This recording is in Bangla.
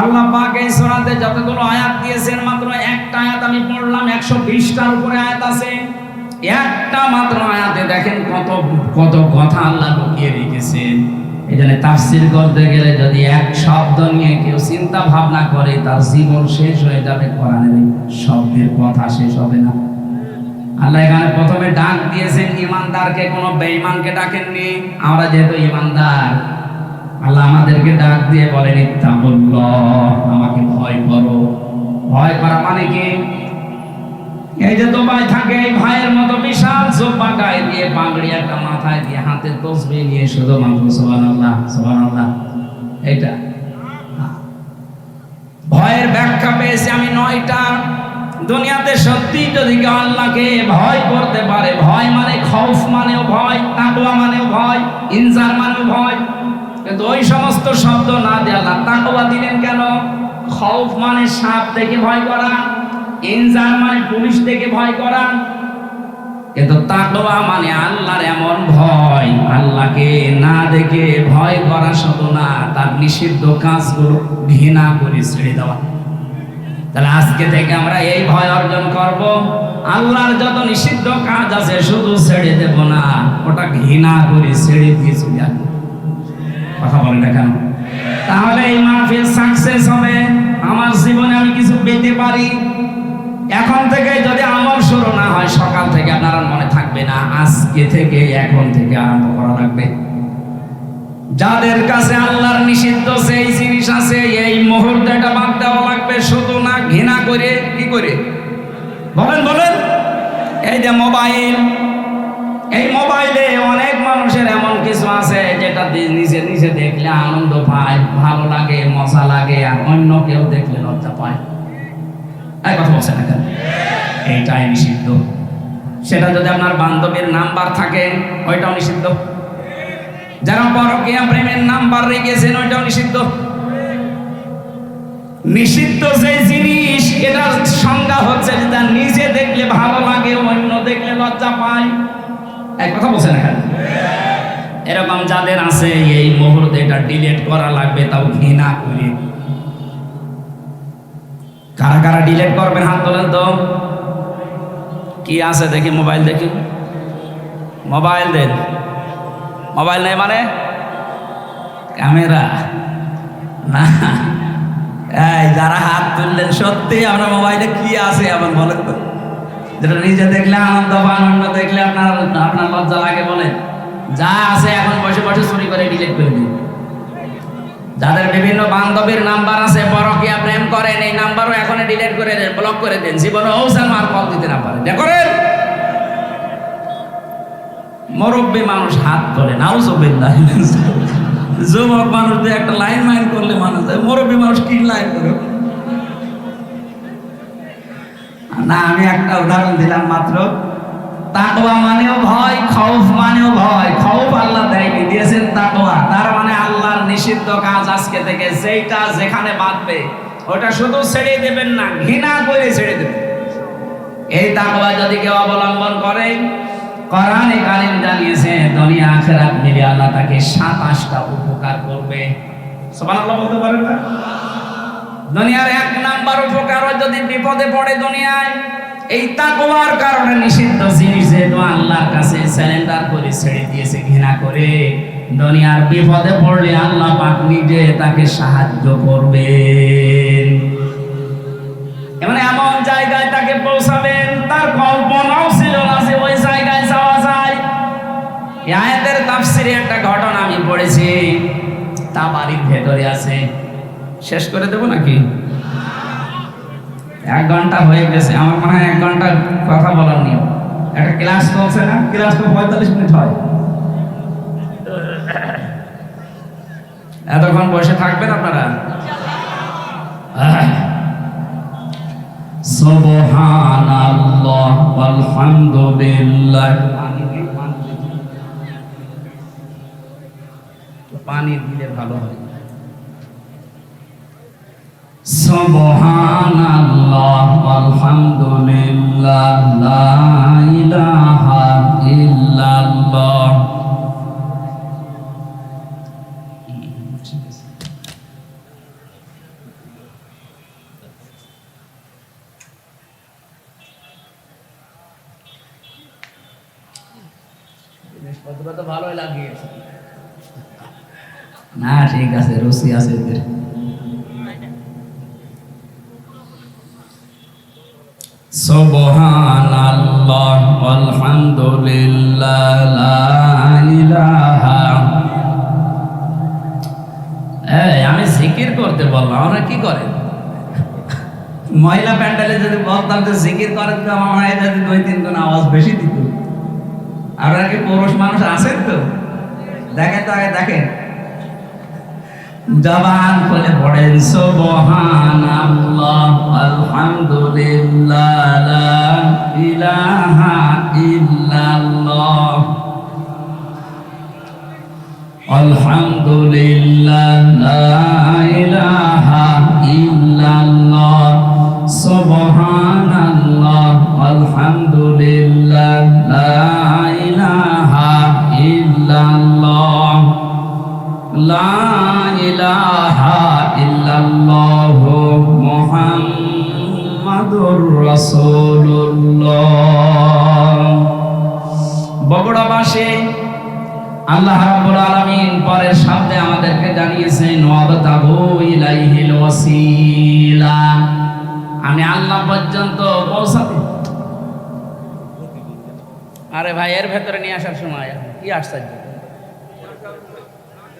আল্লাহ পাক এই সূরাতে যতগুলো আয়াত দিয়েছেন, মাত্র একটা আয়াত আমি পড়লাম 120টার উপরে আয়াত আছে। একটা মাত্র আয়াতে দেখেন কত কত কথা আল্লাহ লুকিয়ে রেখেছেন। জন্য তাফসির করতে গেলে যদি এক শব্দ নিয়ে কেউ চিন্তা ভাবনা করে, তার জীবন শেষ হয়ে যাবে, কোরআনের শব্দের কথা শেষ হবে না। আল্লাহ এখানে প্রথমে ডাক দিয়েছেন, ইমানদারকে, কোনো বেঈমানকে ডাকেননি। আমরা যেহেতু ইমানদার আল্লাহ আমাদেরকে ডাক দিয়ে বলেন আমাকে ভয় করো। ভয় করা মানে কি? এই যে দোবাই থাকে এই ভাইয়ের মতো বিশাল জোব্বা গায়ে দিয়ে, পাগড়ি একটা মাথায় দিয়ে হাতে তসবি নিয়ে শুধু মাত্র সুবহানাল্লাহ সুবহানাল্লাহ। এইটা। ভয়ের ব্যাখ্যা পেয়েছি আমি নয়টা। দুনিয়াতে সত্যি যদি কেউ আল্লাহকে ভয় করতে পারে, ভয় মানে খৌফ মানেও ভয়, তাকওয়া মানেও ভয়, ইনজার মানেও ভয় কিন্তু ওই সমস্ত শব্দ না দিয়ে তাকওয়া দিলেন কেন? খৌফ মানে সাপ দেখে ভয় করা ইনজার মানে পুলিশ দেখে ভয় করা। কিন্তু তাকওয়া মানে আল্লাহর এমন ভয়, আল্লাহকে না দেখে ভয় করা শুধু না, তার নিষিদ্ধ কাজগুলো ঘৃণা করে ছেড়ে দেওয়া। তাহলে আজকে থেকে আমরা এই ভয় অর্জন করব। আল্লাহর যত নিষিদ্ধ কাজ আছে শুধু ছেড়ে দেব না, ওটা ঘৃণা করে ছেড়ে দিয়ে চলে। কথা বলেন না কেন? তাহলে এই মাহফিল সাকসেস হবে। আমার জীবনে আমি কিছু পেতে পারি। এখন থেকে যদি আমল শুরু না হয়, সকাল থেকে আপনার মনে থাকবে না। আজকে থেকে, এখন থেকে আরম্ভ করা লাগবে। যাদের কাছে আল্লাহর নিষিদ্ধ সেই জিনিস আছে, এই মুহূর্তে এটা বাদ দেওয়া লাগবে। শুধু না, ঘৃণা করে, কি করে? বলেন বলেন। এই যে মোবাইল নিজে দেখলে আনন্দ পায়, ভালো লাগে, মজা লাগে, আর অন্য কেউ দেখলে লজ্জা পায়। এই কথা বলছেন না কেন? এইটাই নিষিদ্ধ। সেটা যদি আপনার বান্ধবীর নাম্বার থাকে, ওইটাও নিষিদ্ধ। যারা পরকীয়া প্রেমের নাম্বার রেখেছেন, ওইটাও নিষিদ্ধ। নিষিদ্ধ যে জিনিস এটার সংজ্ঞা হচ্ছে যেটা নিজে দেখলে ভালো লাগে, অন্য দেখলে লজ্জা পায়। এক কথা বলছেন এখানে এরকম যাদের আছে, এই মুহূর্তে এটা ডিলেট করা লাগবে, তাও ঘৃণা করে। কারা কারা ডিলেট করবেন হাত তোলেন তো? কি আছে দেখি মোবাইল দেখি। মোবাইল দেন। মোবাইল নেই মানে? ক্যামেরা না। এই, যারা হাত তুললেন, সত্যি আপনার মোবাইলে কি আছে এমন বলেন তো? যেটা নিজে দেখলে আনন্দ পান, অন্য দেখলে আপনার আপনার লজ্জা লাগে বলেন। যা আছে এখন বসে বসে চুরি করে ডিলিট করে দিন যাদের বিভিন্ন বান্ধবীর নাম্বার আছে, পরকিয়া প্রেম করেন, এই নাম্বারও এখন ডিলিট করে দেন ব্লক করে দেন। জীবনে ঔষধ আর কল দিতে না পারে করেন। মুরব্বী মানুষ হাত তোলে, নাউজুবিল্লাহ। যুবক মানুষ দিয়ে একটা লাইন মাইন করলে মানুষ যায় মুরব্বী মানুষ কি লাইন করে? না, আমি একটা উদাহরণ দিলাম মাত্র। তাকওয়া মানেও ভয়, খৌফ মানেও ভয়। খৌফ আল্লাহ দেয়নি, দিয়েছেন তাকওয়া। তার মানে আল্লাহর নিষিদ্ধ কাজ আজকে থেকে, যেইটা যেখানে বাঁধবে, ওটা শুধু ছেড়ে দেবেন না, ঘৃণা করে ছেড়ে দেবেন। এই তাকওয়া যদি কেউ অবলম্বন করে, কোরআনে কারিম জানিয়েছে, দুনিয়া আখিরাত মিলে আল্লাহ তাকে সাতাশটা উপকার করবে। সুবহানাল্লাহ বলতে পারেন না? দুনিয়ার এক নাম্বার উপকার যদি বিপদে পড়ে দুনিয়ায় এই তাকওয়ার কারণে নিষিদ্ধ জিনিস যেহেতু আল্লাহর কাছে স্যালেন্ডার করে ছেড়ে দিয়েছে, ঘৃণা করে, দুনিয়ার বিপদে পড়লে আল্লাহ পাক নিজে তাকে সাহায্য করবেন। এমন এমন জায়গায় তাকে পৌঁছাবেন, তার কল্পনাও ছিল না যে ওই জায়গায় যাওয়া যায়। আয়াতের তাফসিরে একটা ঘটনা আমি পড়েছি, তা বাড়ির ভেতরে আছে। শেষ করে দেবো নাকি? এক ঘণ্টা হয়ে গেছে। আমার মনে হয় এক ঘণ্টা কথা বলার নিয়ম। একটা ক্লাস চলছে না? ক্লাস তো পঁয়তাল্লিশ মিনিট হয়। এতক্ষণ বসে থাকবেন আপনারা। সুবহানাল্লাহ আলহামদুলিল্লাহ পানি দিলে ভালো হয়। ভালো লাগে না ঠিক আছে রসি আছে এদের। এই, আমি জিকির করতে বললাম ওরা কি করে মহিলা প্যান্ডেলে যদি বলতাম যে জিকির করেন, তো আমার যদি দুই তিন আওয়াজ বেশি দিত। আর কি পুরুষ মানুষ আছেন তো? দেখেন তো আগে, দেখেন। জবান করে পড়েন সুবহানাল্লাহ আলহামদুলিল্লাহ লা ইলাহা ইল্লাল্লাহ। আলহামদুলিল্লাহ আল্লাহ পরের আমাদেরকে জানিয়েছেন আমি আল্লাহ পর্যন্ত পৌঁছাতে আরে ভাই, এর ভেতরে নিয়ে আসার সময় কি আশ্চর্য।